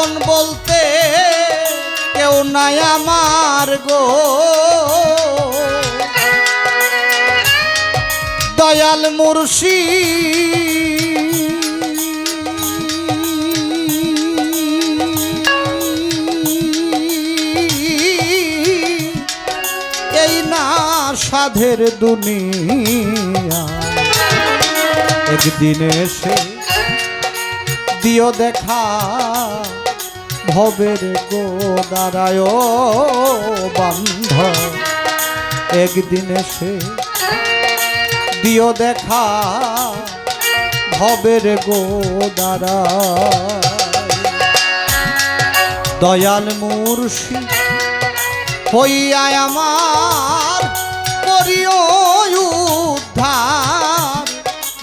আপন বলতে কেউ নাই আমার গো। দয়াল মুর্শি, এই না সাধের দুনিয়া। একদিন এসে দিও দেখা ভবের গো দাঁড়ায় বান্ধ একদিন এসে দিও দেখা ভবের গোদারা দয়াল মুর্শি হইয়া আমার করিও উদ্ধার,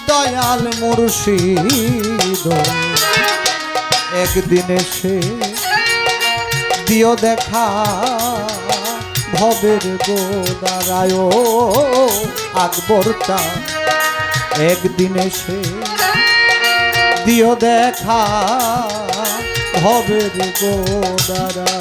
দয়াল মুর্শিদ একদিন এসে দিও দেখা ভবের গোদারায় আকবরটা। একদিন এসে দিও দেখা ভবের গোদারা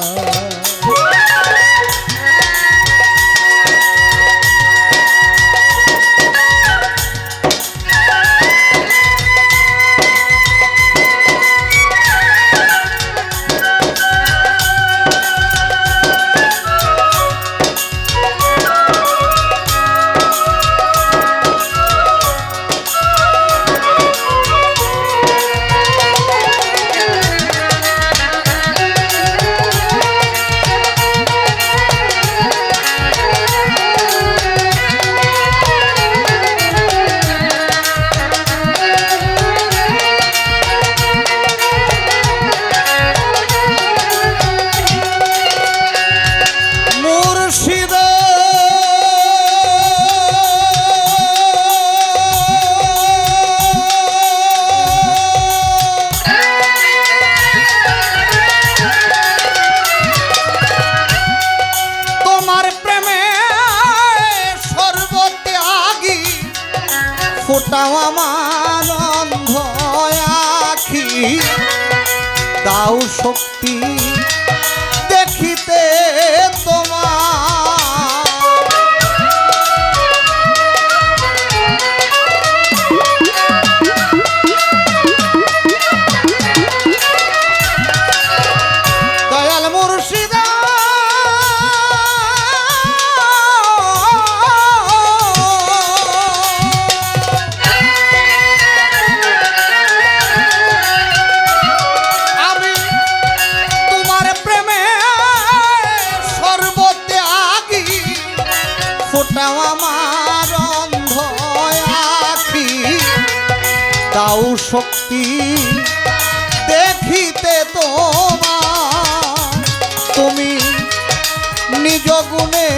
ফোটাও আমার অন্ধ আখি। তাও শক্তি দেখিতে ফোটাও আমার অন্ধ দাও শক্তি দেখিতে তোমার। তুমি নিজ গুণে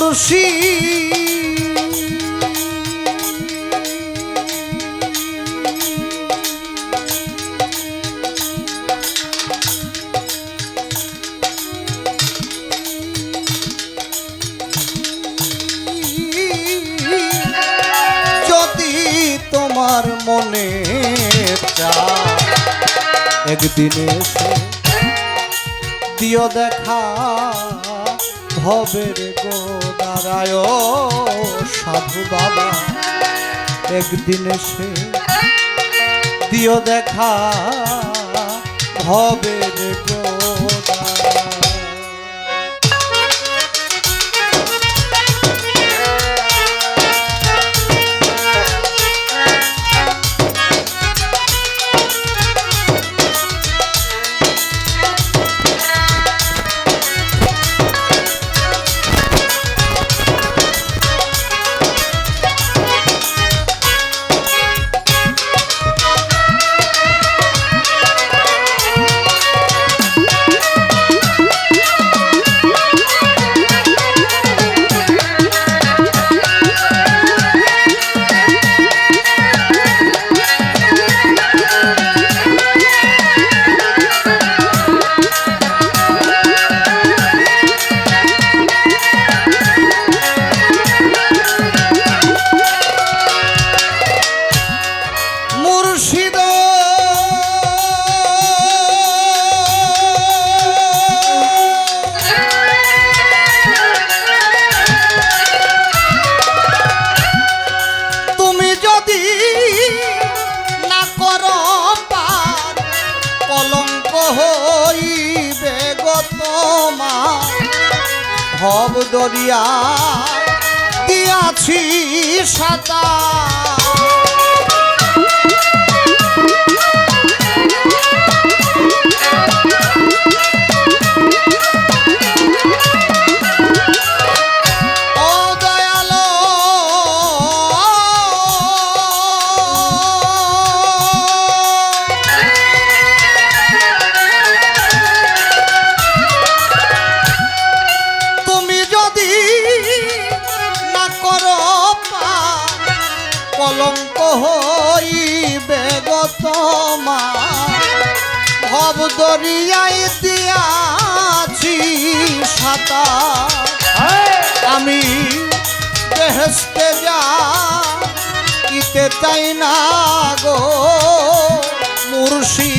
মুর্শি যদি তোমার মনে একদিন দিও দেখা। ভবের গোদারায় সাধু বাবা। একদিন এসে দিও দেখা ভবের গোদারা দরিয়া দিয়াছি সাঁতার। কলঙ্ক হইবে গো তোমার। ভব দরিয়াই দিয়াছি সাতা। আমি বেহেস্তে যা, ইতে চাই না গো মুর্শি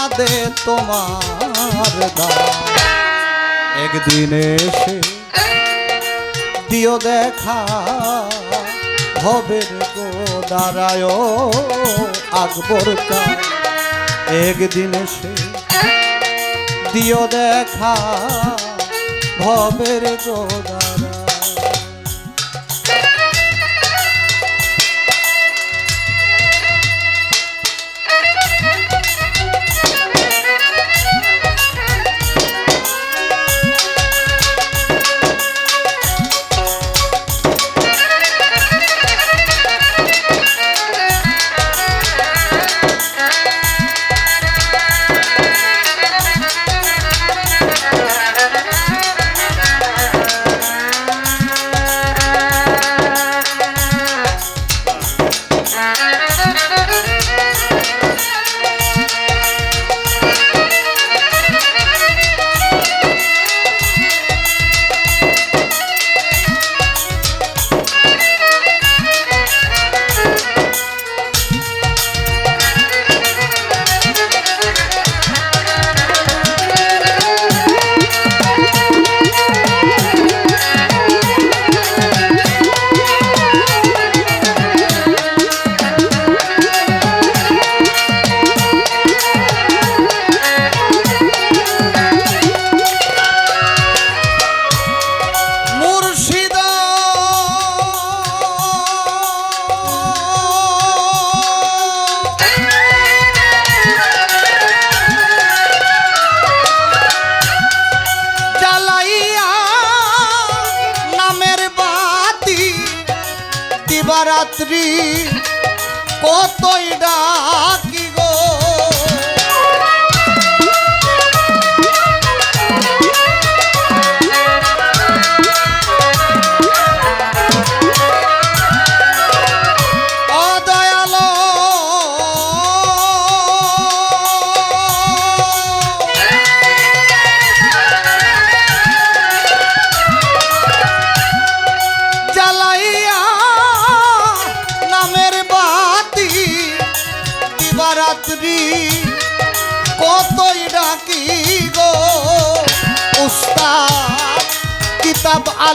কাঁদে তোমার একদিন এসে দিও দেখা ভবের গো দাঁড়ায় আকবর কা একদিন এসে দিও দেখা ভবের গো দিবারাত্রি কতই ডাকি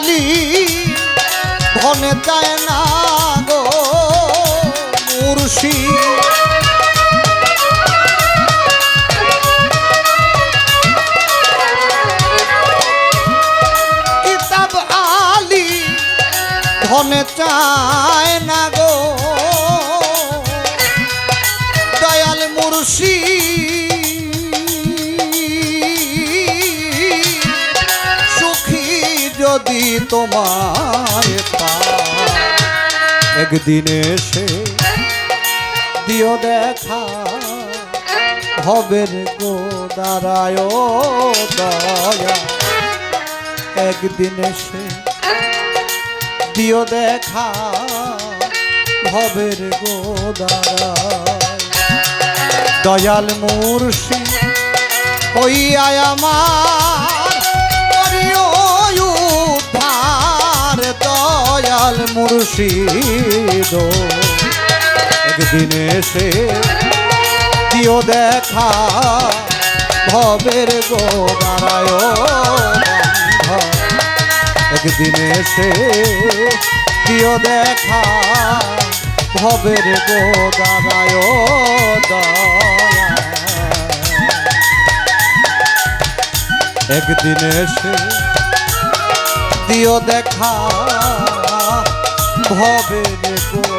আলী ধনে চায় না গো মুর্শি। ধনে চায় তোমার একদিন এসে দিও দেখা হবের গো দাঁড়ায় দয়া। একদিন এসে দিও দেখা ভবের গো দয়াল মুর্শি ওই আমার মুর্শিদ। একদিন এসে দিও দেখা ভবের গো দাঁড়ায় একদিন এসে দিও দেখা ভবের গো দাঁড়ায় একদিন এসে দিও দেখা ভবের গো।